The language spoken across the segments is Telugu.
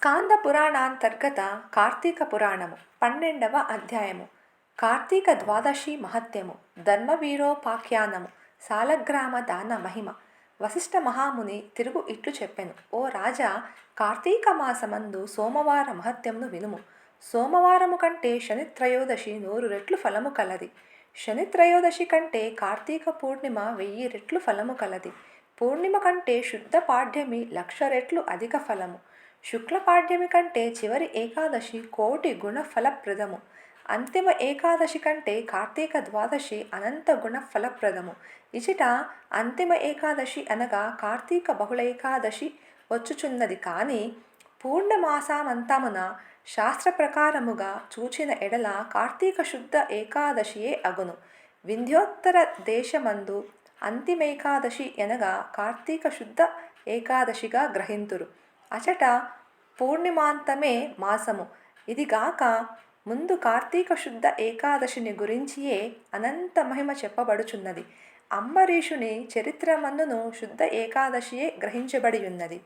స్కాంద పురాణాంతర్గత కార్తీక పురాణము పన్నెండవ అధ్యాయము. కార్తీక ద్వాదశి మహత్యము ధర్మవీరోపాఖ్యానము సాలగ్రామ దాన మహిమ. వశిష్ఠ మహాముని తిరుగు ఇట్లు చెప్పెను. ఓ రాజా కార్తీక మాసమందు సోమవార మహత్యమును వినుము. సోమవారము కంటే శని త్రయోదశి నూరు రెట్లు ఫలము కలది. శని త్రయోదశి కంటే కార్తీక పూర్ణిమ వెయ్యి రెట్లు ఫలము కలది. పూర్ణిమ కంటే శుద్ధ పాఠ్యమి లక్ష రెట్లు అధిక ఫలము. శుక్లపాడ్యమి కంటే చివరి ఏకాదశి కోటి గుణ ఫలప్రదము అంతిమ ఏకాదశి కంటే కార్తీక ద్వాదశి అనంత గుణ ఫలప్రదము ఇచిట అంతిమ ఏకాదశి అనగా కార్తీక బహుళ ఏకాదశి వచ్చుచున్నది కానీ పూర్ణమాసామంతమున శాస్త్ర ప్రకారముగా చూచిన ఎడల కార్తీక శుద్ధ ఏకాదశియే అగును. వింధ్యోత్తర దేశమందు అంతిమేకాదశి అనగా కార్తీక శుద్ధ ఏకాదశిగా గ్రహింతురు. అచట పూర్ణిమాంతమే మాసము. ఇదిగాక ముందు కార్తీక శుద్ధ ఏకాదశిని గురించియే అనంత మహిమ చెప్పబడుచున్నది. అంబరీషుని చరిత్రమందును శుద్ధ ఏకాదశియే గ్రహించబడి ఉన్నది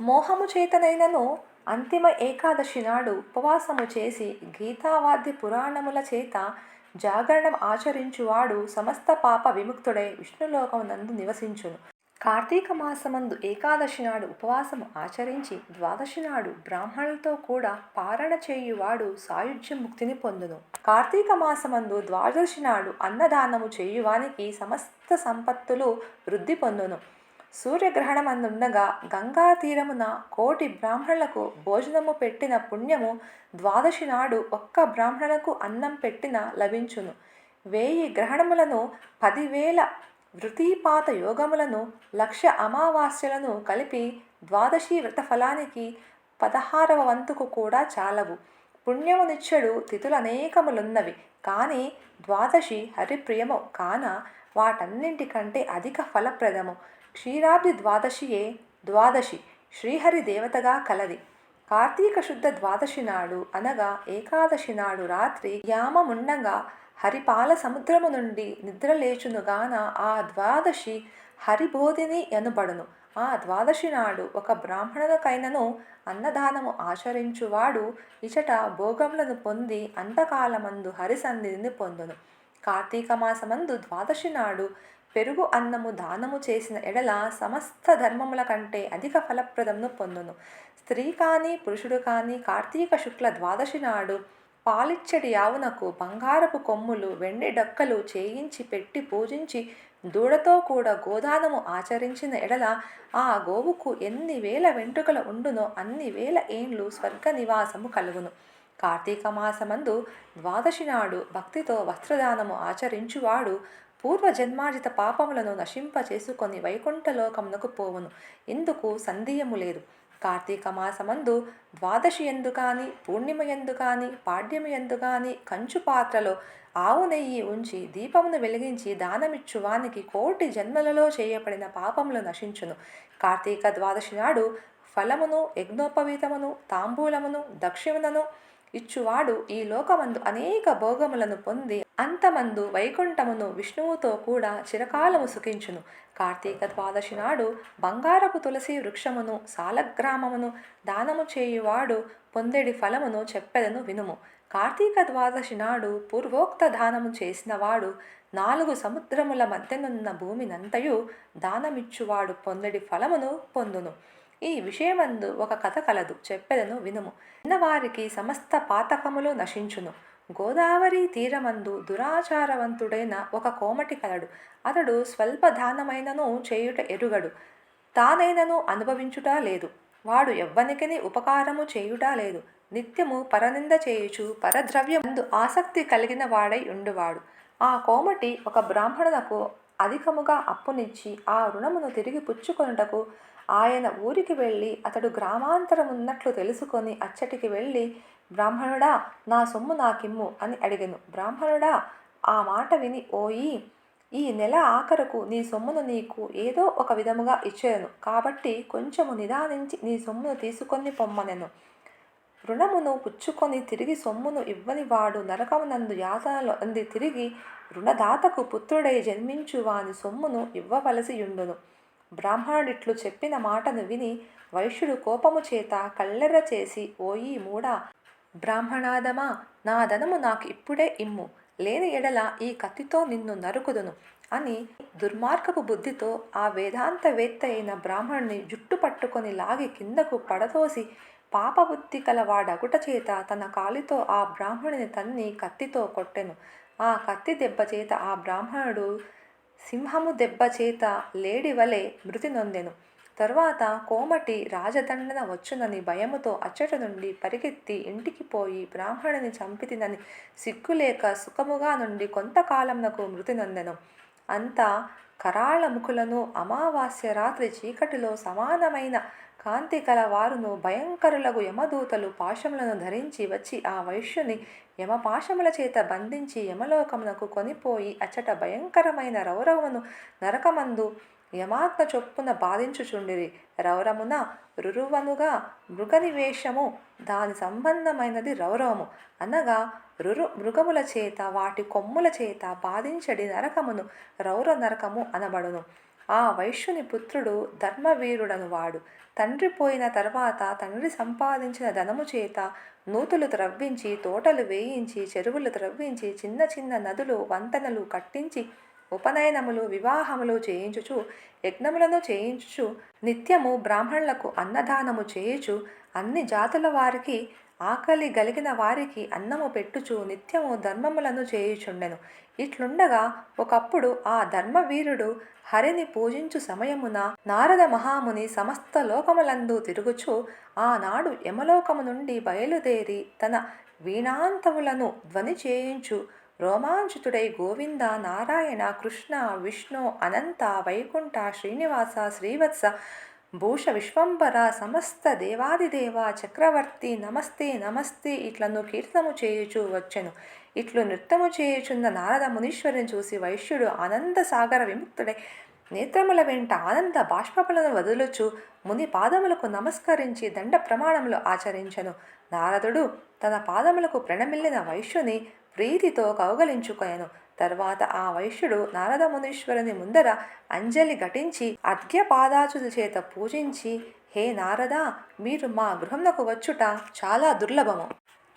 మోహము చేతనైనను అంతిమ ఏకాదశి నాడు ఉపవాసము చేసి గీతావాద్య పురాణముల చేత జాగరణం ఆచరించువాడు సమస్త పాప విముక్తుడై విష్ణులోకమునందు నివసించును. కార్తీక మాసమందు ఏకాదశి నాడు ఉపవాసము ఆచరించి ద్వాదశి నాడు బ్రాహ్మణులతో కూడా పారణ చేయువాడు సాయుధ్య ముక్తిని పొందును. కార్తీక మాసమందు ద్వాదశి నాడు అన్నదానము చేయువానికి సమస్త సంపత్తులు వృద్ధి పొందును. సూర్యగ్రహణమందుండగా గంగా తీరమున కోటి బ్రాహ్మణులకు భోజనము పెట్టిన పుణ్యము ద్వాదశి నాడు ఒక్క బ్రాహ్మణులకు అన్నం పెట్టిన లభించును. వేయి గ్రహణములను పదివేల వృతీపాత యోగములను లక్ష అమావాస్యలను కలిపి ద్వాదశి వ్రత ఫలానికి పదహారవ వంతుకు కూడా చాలవు. పుణ్యమునిచ్చడు తిథులు అనేకములున్నవి. కానీ ద్వాదశి హరిప్రియము కాన వాటన్నింటికంటే అధిక ఫలప్రదము. క్షీరాబ్ది ద్వాదశియే ద్వాదశి. శ్రీహరి దేవతగా కలది. కార్తీక శుద్ధ ద్వాదశి నాడు అనగా ఏకాదశి నాడు రాత్రి యామముండగా హరిపాల సముద్రము నుండి నిద్రలేచునుగాన ఆ ద్వాదశి హరిబోధిని ఎనుబడును. ఆ ద్వాదశి నాడు ఒక బ్రాహ్మణులకైనను అన్నదానము ఆచరించువాడు ఇచట భోగములను పొంది అంతకాలమందు హరిసన్నిధిని పొందును. కార్తీక మాసమందు ద్వాదశి నాడు పెరుగు అన్నము దానము చేసిన ఎడల సమస్త ధర్మముల కంటే అధిక ఫలప్రదమును పొందును. స్త్రీ కానీ పురుషుడు కానీ కార్తీక శుక్ల ద్వాదశి నాడు పాలిచ్చడి యావునకు బంగారపు కొమ్ములు వెండి డక్కలు చేయించి పెట్టి పూజించి దూడతో కూడా గోదానము ఆచరించిన ఎడల ఆ గోవుకు ఎన్ని వేల వెంట్రుకలు ఉండునో అన్ని వేల ఏండ్లు స్వర్గ నివాసము కలుగును. కార్తీక మాసమందు ద్వాదశి నాడు భక్తితో వస్త్రదానము ఆచరించువాడు పూర్వజన్మార్జిత పాపములను నశింప చేసుకొని వైకుంఠలోకమునకు పోవును. ఇందుకు సందేహము లేదు. కార్తీక మాసమందు ద్వాదశి ఎందు కానీ పూర్ణిమ ఎందు కానీ పాడ్యమి ఎందు కానీ కంచు పాత్రలో ఆవు నెయ్యి ఉంచి దీపమును వెలిగించి దానమిచ్చువానికి కోటి జన్మలలో చేయబడిన పాపములు నశించును. కార్తీక ద్వాదశి నాడు ఫలమును యజ్ఞోపవీతమును తాంబూలమును దక్షిణను ఇచ్చువాడు ఈ లోకమందు అనేక భోగములను పొంది అంతమందు వైకుంఠమును విష్ణువుతో కూడా చిరకాలము సుఖించును. కార్తీక ద్వాదశి నాడు బంగారపు తులసి వృక్షమును సాలగ్రామమును దానము చేయువాడు పొందెడి ఫలమును చెప్పెదను వినుము. కార్తీక ద్వాదశి నాడు పూర్వోక్త దానము చేసినవాడు నాలుగు సముద్రముల మధ్యనున్న భూమినంతయు దానమిచ్చువాడు పొందెడి ఫలమును పొందును. ఈ విషయమందు ఒక కథ కలదు చెప్పెదను వినుము. విన్నవారికి సమస్త పాతకములు నశించును. గోదావరి తీరమందు దురాచారవంతుడైన ఒక కోమటి కలడు. అతడు స్వల్ప దానమైనను చేయుట ఎరుగడు. తానైనను అనుభవించుట లేదు. వాడు ఎవ్వనికిని ఉపకారము చేయుట లేదు. నిత్యము పరనింద చేయుచు పరద్రవ్యమందు ఆసక్తి కలిగిన వాడై ఉండువాడు. ఆ కోమటి ఒక బ్రాహ్మణులకు అధికముగా అప్పునిచ్చి ఆ రుణమును తిరిగి పుచ్చుకొనుటకు ఆయన ఊరికి వెళ్ళి అతడు గ్రామాంతరం ఉన్నట్లు తెలుసుకొని అచ్చటికి వెళ్ళి బ్రాహ్మణుడా నా సొమ్ము నాకిమ్ము అని అడిగను. బ్రాహ్మణుడా ఆ మాట విని ఓయి ఈ నెల ఆఖరకు నీ సొమ్మును నీకు ఏదో ఒక విధముగా ఇచ్చేయను. కాబట్టి కొంచెము నిదానించి నీ సొమ్మును తీసుకొని పొమ్మనెను. రుణమును పుచ్చుకొని తిరిగి సొమ్మును ఇవ్వని వాడు నరకమునందు యాతనలో అంది. తిరిగి రుణదాతకు పుత్రుడై జన్మించు వాని సొమ్మును ఇవ్వవలసియుండును బ్రాహ్మణుడిట్లు చెప్పిన మాటను విని వైశ్యుడు కోపము చేత కళ్ళెర్ర చేసి ఓయి మూడా బ్రాహ్మణాదమా? నా ధనము నాకు ఇప్పుడే ఇమ్ము. లేని ఎడల ఈ కత్తితో నిన్ను నరుకుదును అని దుర్మార్గపు బుద్ధితో ఆ వేదాంతవేత్త అయిన బ్రాహ్మణుని జుట్టు పట్టుకొని లాగి కిందకు పడతోసి పాపబుద్ధి కలవాడగుట చేత తన కాలితో ఆ బ్రాహ్మణుని తన్ని కత్తితో కొట్టెను. ఆ కత్తి దెబ్బ చేత ఆ బ్రాహ్మణుడు సింహము దెబ్బ చేత లేడి వలె మృతి నొందెను. తరువాత కోమటి రాజదండన వచ్చునని భయముతో అచ్చట నుండి పరిగెత్తి ఇంటికి పోయి బ్రాహ్మణుని చంపితినని సిగ్గులేక సుఖముగా నుండి కొంతకాలమునకు మృతి నొందెను. అంతా కరాళముఖులను అమావాస్య రాత్రి చీకటిలో సమానమైన కాంతి కల వారును భయంకరులకు యమదూతలు పాశములను ధరించి వచ్చి ఆ వైశ్యుని యమపాశముల చేత బంధించి యమలోకమునకు కొనిపోయి అచ్చట భయంకరమైన రౌరవమును నరకమందు యమాత్మ చొప్పున బాధించుచుండిరి. రౌరమున రురువనుగా మృగనివేశము దాని సంబంధమైనది రౌరవము. అనగా రురు మృగముల చేత వాటి కొమ్ముల చేత బాధించడి నరకమును రౌర నరకము అనబడును. ఆ వైశ్యుని పుత్రుడు ధర్మవీరుడను వాడు తండ్రి పోయిన తర్వాత తండ్రి సంపాదించిన ధనము చేత నూతులు త్రవ్వించి తోటలు వేయించి చెరువులు త్రవ్వించి చిన్న చిన్న నదులు వంతెనలు కట్టించి ఉపనయనములు వివాహములు చేయించుచు యజ్ఞములను చేయించుచు నిత్యము బ్రాహ్మణులకు అన్నదానము చేయుచు అన్ని జాతుల వారికి ఆకలి గలిగిన వారికి అన్నము పెట్టుచు నిత్యము ధర్మములను చేయుచుండెను. ఇట్లుండగా ఒకప్పుడు ఆ ధర్మవీరుడు హరిని పూజించు సమయమున నారద మహాముని సమస్త లోకములందు తిరుగుచు ఆనాడు యమలోకము నుండి బయలుదేరి తన వీణాంతములను ధ్వని చేయించు రోమాంచితుడై గోవింద నారాయణ కృష్ణ విష్ణు అనంత వైకుంఠ శ్రీనివాస శ్రీవత్స భూష విశ్వంబర సమస్త దేవాదిదేవ చక్రవర్తి నమస్తే నమస్తే ఇట్లను కీర్తనము చేయుచు వచ్చెను. ఇట్లు నృత్యము చేయుచున్న నారద మునీశ్వరుని చూసి వైశ్యుడు ఆనంద సాగర విముక్తుడై నేత్రముల వెంట ఆనంద బాష్పములను వదులుచు ముని పాదములకు నమస్కరించి దండ ప్రమాణములు ఆచరించెను. నారదుడు తన పాదములకు ప్రణమిల్లిన వైశ్యుని ప్రీతితో కౌగలించుకొనెను. తర్వాత ఆ వైశ్యుడు నారద మునీశ్వరుని ముందర అంజలి ఘటించి అర్ఘ్యపాదాచుల చేత పూజించి హే నారద మీరు మా గృహంనకు వచ్చుట చాలా దుర్లభము.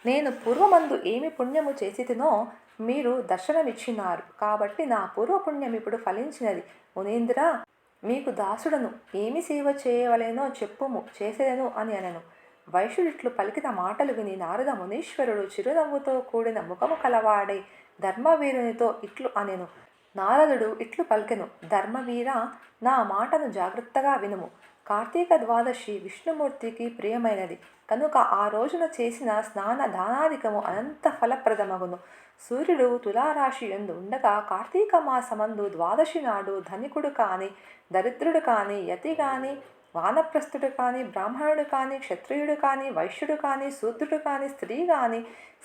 నేను పూర్వమందు ఏమి పుణ్యము చేసితినో మీరు దర్శనమిచ్చినారు. కాబట్టి నా పూర్వపుణ్యం ఇప్పుడు ఫలించినది. మునీంద్ర మీకు దాసుడను ఏమి సేవ చేయవలేనో చెప్పుము చేసేదను అని అనెను. వైశ్యుడిట్లు పలికిన మాటలు విని నారద మునీశ్వరుడు చిరునవ్వుతో కూడిన ముఖము కలవాడే ధర్మవీరునితో ఇట్లు అనెను. నారదుడు ఇట్లు పలికెను ధర్మవీర నా మాటను జాగ్రత్తగా వినుము. కార్తీక ద్వాదశి విష్ణుమూర్తికి ప్రియమైనది. కనుక ఆ రోజున చేసిన స్నాన దానాధికము అనంత ఫలప్రదమగును. సూర్యుడు తులారాశి ఎందు ఉండగా కార్తీక మాసమందు ద్వాదశి నాడు ధనికుడు కానీ దరిద్రుడు కానీ యతి కానీ వానప్రస్థుడు కానీ బ్రాహ్మణుడు కానీ క్షత్రియుడు కానీ వైశ్యుడు కానీ శూద్రుడు కానీ స్త్రీ కానీ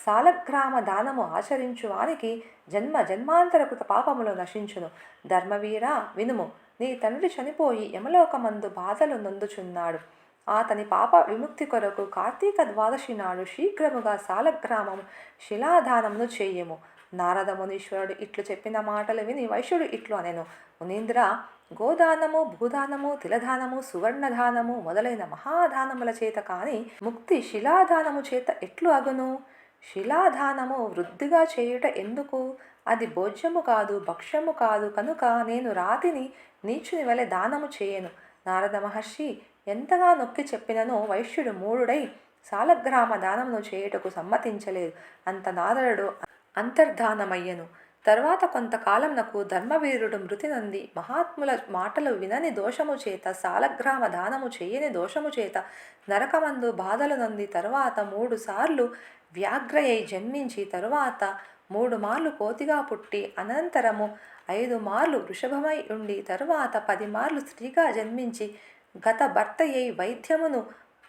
సాలగ్రామ దానము ఆచరించు వానికి జన్మ జన్మాంతరకృత పాపములు నశించును. ధర్మవీర వినుము నీ తండ్రి చనిపోయి యమలోకమందు బాధలు నొందుచున్నాడు. అతని పాప విముక్తి కొరకు కార్తీక ద్వాదశి నాడు శీఘ్రముగా సాలగ్రామం శిలాదానమును చేయము. నారద మునీశ్వరుడు ఇట్లు చెప్పిన మాటలు విని వైశ్యుడు ఇట్లు అనెను. మునీంద్ర గోదానము భూదానము తిలదానము సువర్ణదానము మొదలైన మహాదానముల చేత కాని ముక్తి శిలాదానము చేత ఎట్లు అగును? శిలాదానము వృద్ధిగా చేయుట ఎందుకు? అది భోజ్యము కాదు భక్ష్యము కాదు కనుక నేను రాతిని నీచుని వలె దానము చేయను. నారద మహర్షి ఎంతగా నొక్కి చెప్పిననో వైశ్యుడు మూడుడై సాలగ్రామ దానమును చేయుటకు సమ్మతించలేదు. అంత నారదుడు అంతర్ధానమయ్యను. తర్వాత కొంతకాలంనకు ధర్మవీరుడు మృతి నంది. మహాత్ముల మాటలు వినని దోషము చేత సాలగ్రామ దానము చేయని దోషము చేత నరకమందు బాధలు నంది. తరువాత మూడు సార్లు వ్యాఘ్రయై జన్మించి తరువాత మూడు మార్లు కోతిగా పుట్టి అనంతరము ఐదు మార్లు వృషభమై ఉండి తరువాత పది మార్లు స్త్రీగా జన్మించి గత భర్తయ్యై వైద్యమును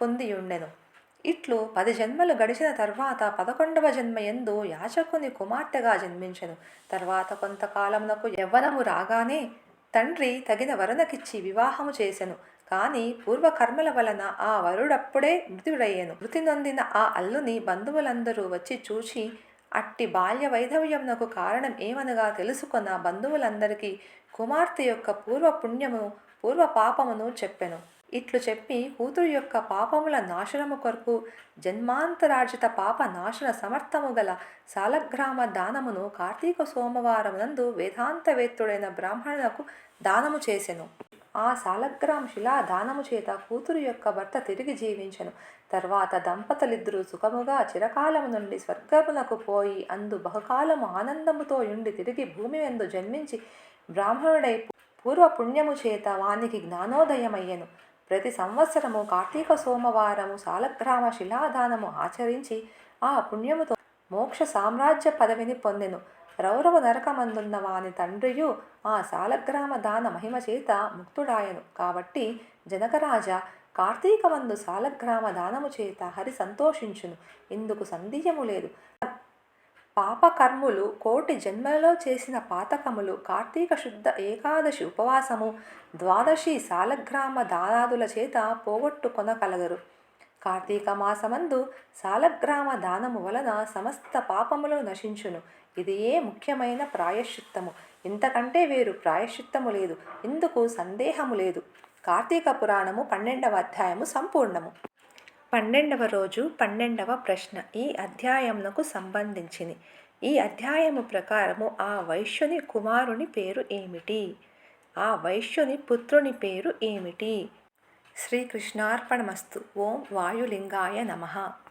పొందియుండెను. ఇట్లు పది జన్మలు గడిచిన తర్వాత పదకొండవ జన్మ ఎందు యాచకుని కుమార్తెగా జన్మించెను. తర్వాత కొంతకాలమునకు యవ్వనము రాగానే తండ్రి తగిన వరుణకిచ్చి వివాహము చేసెను. కానీ పూర్వకర్మల వలన ఆ వరుడప్పుడే మృతుడయ్యెను. మృతి నొందిన ఆ అల్లుని బంధువులందరూ వచ్చి చూచి అట్టి బాల్య వైధవ్యమునకు కారణం ఏమనగా తెలుసుకున్న బంధువులందరికీ కుమార్తె యొక్క పూర్వ పుణ్యము పూర్వ పాపమును చెప్పెను. ఇట్లు చెప్పి కూతురు యొక్క పాపముల నాశనము కొరకు జన్మాంతరార్జిత పాప నాశన సమర్థము గల సాలగ్రామ దానమును కార్తీక సోమవారమునందు వేదాంతవేత్తుడైన బ్రాహ్మణులకు దానము చేసెను. ఆ సాలగ్రామ్ శిలా దానము చేత కూతురు యొక్క భర్త తిరిగి జీవించెను. తర్వాత దంపతులిద్దరూ సుఖముగా చిరకాలము నుండి స్వర్గమునకు పోయి అందు బహుకాలము ఆనందముతో ఉండి తిరిగి భూమి ఎందు జన్మించి బ్రాహ్మణుడై పూర్వ పుణ్యము చేత వానికి జ్ఞానోదయమయ్యను. ప్రతి సంవత్సరము కార్తీక సోమవారము సాలగ్రామ శిలాదానము ఆచరించి ఆ పుణ్యముతో మోక్ష సామ్రాజ్య పదవిని పొందెను. రౌరవ నరకమందున్న వాని తండ్రియు ఆ సాలగ్రామ దాన మహిమ చేత ముక్తుడాయను. కాబట్టి జనకరాజా కార్తీకమందు సాలగ్రామ దానము చేత హరి సంతోషించును. ఇందుకు సందేహము లేదు. పాపకర్ములు కోటి జన్మలలో చేసిన పాతకములు కార్తీక శుద్ధ ఏకాదశి ఉపవాసము ద్వాదశి సాలగ్రామ దానాదుల చేత పోగొట్టుకొనగలగరు కార్తీక మాసమందు సాలగ్రామ దానము వలన సమస్త పాపములు నశించును. ఇది ఏ ముఖ్యమైన ప్రాయశ్చిత్తము? ఇంతకంటే వేరు ప్రాయశ్చిత్తము లేదు. ఇందుకు సందేహము లేదు. కార్తీక పురాణము పన్నెండవ అధ్యాయము సంపూర్ణము. పన్నెండవ రోజు పన్నెండవ ప్రశ్న ఈ అధ్యాయమునకు సంబంధించింది ఈ అధ్యాయము ప్రకారము ఆ వైశ్యుని కుమారుని పేరు ఏమిటి? ఆ వైశ్యుని పుత్రుని పేరు ఏమిటి? శ్రీకృష్ణార్పణమస్తు. ఓం వాయులింగాయ నమః.